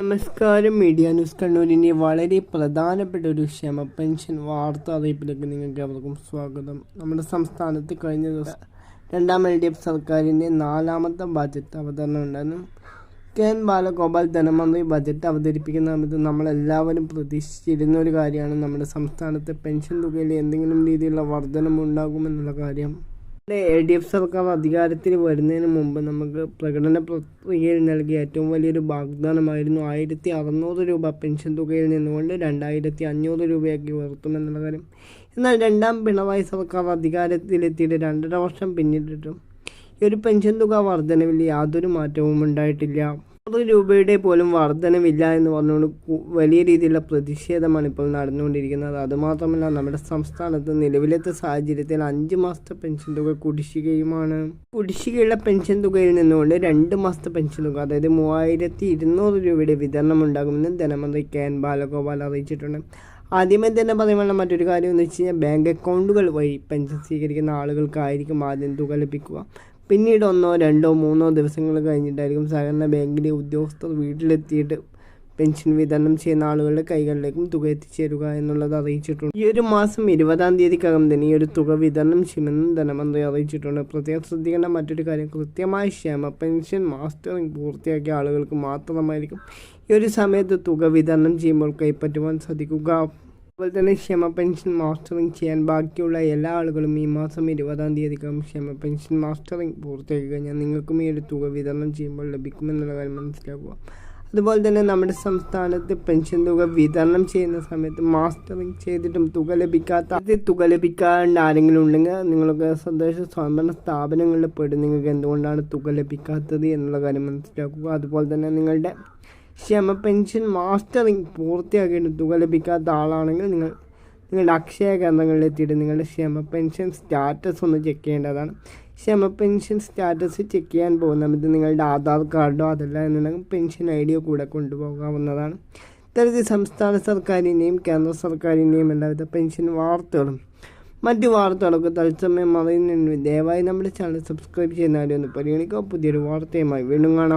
നമസ്കാരം media news കണ്ണൂരിന്റെ വളരെ പ്രധാനപ്പെട്ട ഒരു ക്ഷമ പെൻഷൻ വാർത്താ അറിയിപ്പിലേക്ക് നിങ്ങൾക്ക് അവർക്കും സ്വാഗതം. നമ്മുടെ സംസ്ഥാനത്ത് കഴിഞ്ഞ ദിവസം രണ്ടാം എൽ ഡി എഫ് സർക്കാരിന്റെ നാലാമത്തെ ബജറ്റ് അവതരണം ഉണ്ടായിരുന്നു. കെ എൻ ബാലഗോപാൽ ധനമന്ത്രി ബജറ്റ് അവതരിപ്പിക്കുന്ന സമയത്ത് നമ്മളെല്ലാവരും പ്രതീക്ഷിച്ചിരുന്ന ഒരു കാര്യമാണ് നമ്മുടെ സംസ്ഥാനത്തെ പെൻഷൻ തുകയിൽ എന്തെങ്കിലും രീതിയിലുള്ള വർധനമുണ്ടാകുമെന്നുള്ള കാര്യം. എൽ ഡി എഫ് സർക്കാർ അധികാരത്തിൽ വരുന്നതിന് മുമ്പ് നമുക്ക് പ്രകടന പത്രികയിൽ നൽകിയ ഏറ്റവും വലിയൊരു വാഗ്ദാനമായിരുന്നു ആയിരത്തി അറുന്നൂറ് രൂപ പെൻഷൻ തുകയിൽ നിന്നുകൊണ്ട് രണ്ടായിരത്തി അഞ്ഞൂറ് രൂപയാക്കി ഉയർത്തുമെന്നുള്ള കാര്യം. എന്നാൽ രണ്ടാം പിണറായി സർക്കാർ അധികാരത്തിലെത്തിയിട്ട് രണ്ടര വർഷം പിന്നിട്ടിട്ടും ഈ ഒരു പെൻഷൻ തുക വർധനവിൽ യാതൊരു മാറ്റവും ഉണ്ടായിട്ടില്ല. നൂറ് രൂപയുടെ പോലും വർധനവില്ല എന്ന് പറഞ്ഞുകൊണ്ട് വലിയ രീതിയിലുള്ള പ്രതിഷേധമാണ് ഇപ്പോൾ നടന്നുകൊണ്ടിരിക്കുന്നത്. അതുമാത്രമല്ല നമ്മുടെ സംസ്ഥാനത്ത് നിലവിലത്തെ സാഹചര്യത്തിൽ അഞ്ച് മാസത്തെ പെൻഷൻ തുക കുടിശ്ശികയുമാണ്. കുടിശ്ശികയുള്ള പെൻഷൻ തുകയിൽ നിന്നുകൊണ്ട് രണ്ട് മാസത്തെ പെൻഷൻ തുക അതായത് മൂവായിരത്തി ഇരുന്നൂറ് രൂപയുടെ വിതരണം ഉണ്ടാകുമെന്ന് ധനമന്ത്രി കെ എൻ ബാലഗോപാൽ അറിയിച്ചിട്ടുണ്ട്. ആദ്യമേ തന്നെ പറയുമ്പോൾ മറ്റൊരു കാര്യം എന്ന് വെച്ച് കഴിഞ്ഞാൽ ബാങ്ക് അക്കൗണ്ടുകൾ വഴി പെൻഷൻ സ്വീകരിക്കുന്ന ആളുകൾക്കായിരിക്കും ആദ്യം തുക ലഭിക്കുക. പിന്നീട് ഒന്നോ രണ്ടോ മൂന്നോ ദിവസങ്ങൾ കഴിഞ്ഞിട്ടായിരിക്കും സഹകരണ ബാങ്കിലെ ഉദ്യോഗസ്ഥർ വീട്ടിലെത്തിയിട്ട് പെൻഷൻ വിതരണം ചെയ്യുന്ന ആളുകളുടെ കൈകളിലേക്കും തുക എത്തിച്ചേരുക എന്നുള്ളത് അറിയിച്ചിട്ടുണ്ട്. ഈ ഒരു മാസം ഇരുപതാം തീയതിക്കകം തന്നെ ഈ ഒരു തുക വിതരണം ചെയ്യുമെന്നും ധനമന്ത്രി അറിയിച്ചിട്ടുണ്ട്. പ്രത്യേകം ശ്രദ്ധിക്കേണ്ട മറ്റൊരു കാര്യം കൃത്യമായ ക്ഷേമ പെൻഷൻ മാസ്റ്ററിംഗ് പൂർത്തിയാക്കിയ ആളുകൾക്ക് മാത്രമായിരിക്കും ഈ ഒരു സമയത്ത് തുക വിതരണം ചെയ്യുമ്പോൾ കൈപ്പറ്റുവാൻ സാധിക്കുക. അതുപോലെ തന്നെ ക്ഷമ പെൻഷൻ മാസ്റ്ററിംഗ് ചെയ്യാൻ ബാക്കിയുള്ള എല്ലാ ആളുകളും ഈ മാസം ഇരുപതാം തീയതിക്കകം ക്ഷമ പെൻഷൻ മാസ്റ്ററിംഗ് പൂർത്തിയാക്കി കഴിഞ്ഞാൽ നിങ്ങൾക്കും ഈ ഒരു തുക വിതരണം ചെയ്യുമ്പോൾ ലഭിക്കുമെന്നുള്ള കാര്യം മനസ്സിലാക്കുക. അതുപോലെ തന്നെ നമ്മുടെ സംസ്ഥാനത്ത് പെൻഷൻ തുക വിതരണം ചെയ്യുന്ന സമയത്ത് മാസ്റ്ററിംഗ് ചെയ്തിട്ടും തുക ലഭിക്കാത്ത തുക ലഭിക്കാണ്ട് ആരെങ്കിലും ഉണ്ടെങ്കിൽ നിങ്ങൾക്ക് സന്തോഷ സ്വയംഭരണ സ്ഥാപനങ്ങളിൽ പോയിട്ട് നിങ്ങൾക്ക് എന്തുകൊണ്ടാണ് തുക ലഭിക്കാത്തത് എന്നുള്ള കാര്യം മനസ്സിലാക്കുക. അതുപോലെ തന്നെ നിങ്ങളുടെ ക്ഷമ പെൻഷൻ മാസ്റ്ററിംഗ് പൂർത്തിയാക്കിയിട്ട് തുക ലഭിക്കാത്ത ആളാണെങ്കിൽ നിങ്ങൾ നിങ്ങളുടെ അക്ഷയ കേന്ദ്രങ്ങളിൽ എത്തിയിട്ട് നിങ്ങളുടെ ക്ഷമ പെൻഷൻ സ്റ്റാറ്റസ് ഒന്ന് ചെക്ക് ചെയ്യേണ്ടതാണ്. ക്ഷമ പെൻഷൻ സ്റ്റാറ്റസ് ചെക്ക് ചെയ്യാൻ പോകുന്ന സമയത്ത് നിങ്ങളുടെ ആധാർ കാർഡോ അതല്ല എന്നുണ്ടെങ്കിൽ പെൻഷൻ ഐ ഡിയോ കൂടെ കൊണ്ടുപോകാവുന്നതാണ്. ഇത്തരത്തിൽ സംസ്ഥാന സർക്കാരിന്റെയും കേന്ദ്ര സർക്കാരിന്റെയും എല്ലാവിധ പെൻഷൻ വാർത്തകളും മറ്റു വാർത്തകളൊക്കെ തത്സമയം അറിയുന്നതിന് ദയവായി നമ്മുടെ ചാനൽ സബ്സ്ക്രൈബ് ചെയ്യുന്ന ഒന്ന് പരിഗണിക്കുക. പുതിയൊരു വാർത്തയുമായി വീണ്ടും കാണാം.